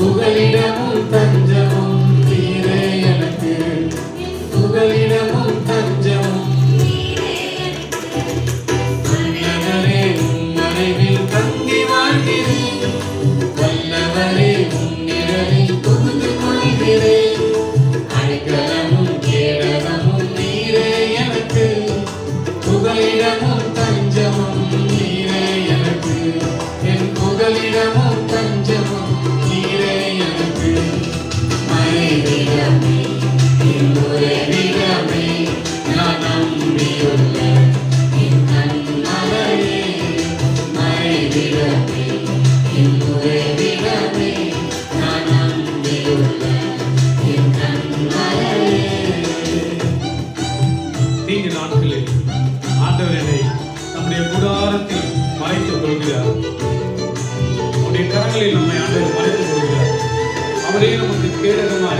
புகலிடமும் தஞ்சமும். கரங்களில் நம்மை ஆண்டு மறைத்து கொள்கிறார் அவரே நமக்கு கேடகமாக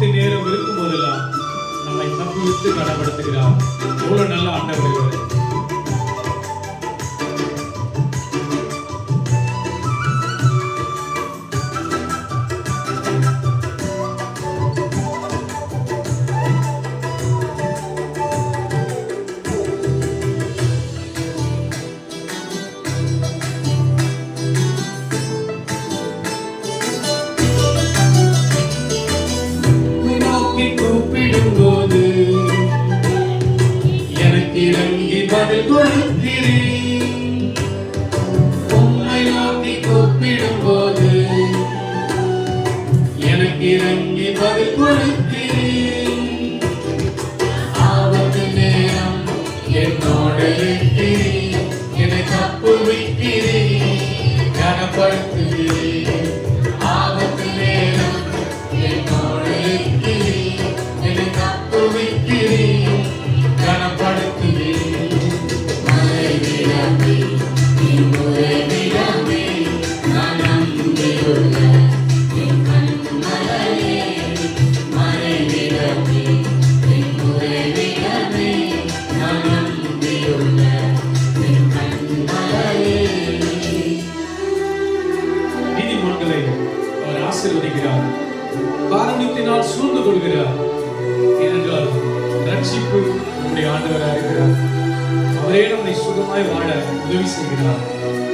ஆபத்து நேரம் இருக்கும் போதெல்லாம் நம்மை தப்பு விட்டு கனப்படுத்துகிறார். எவ்வளவு நல்ல ஆண்டவர் tu ni ni ni ஆசீர்வதிக்கிறார். காரணத்தினால் சூழ்ந்து கொள்கிறார். ஏனென்றால் ரட்சிப்பு நம்முடைய ஆண்டவராக இருக்கிறார். அவரே சுகமாய் வாழ உதவி செய்கிறார்.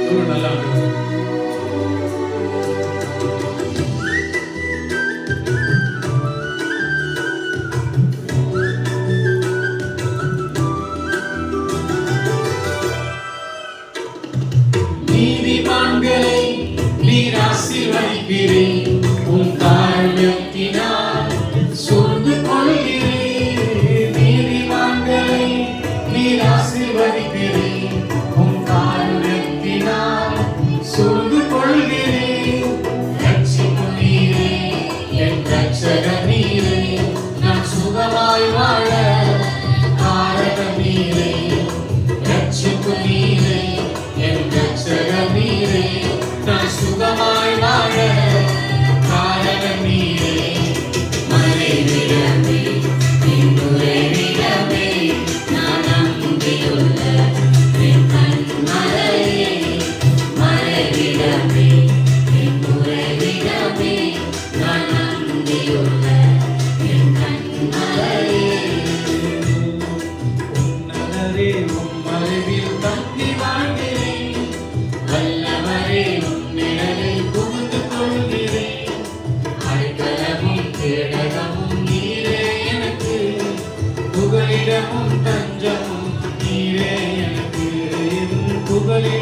ஒரு நல்ல ஆண்டவர் உன் காலத்தினால்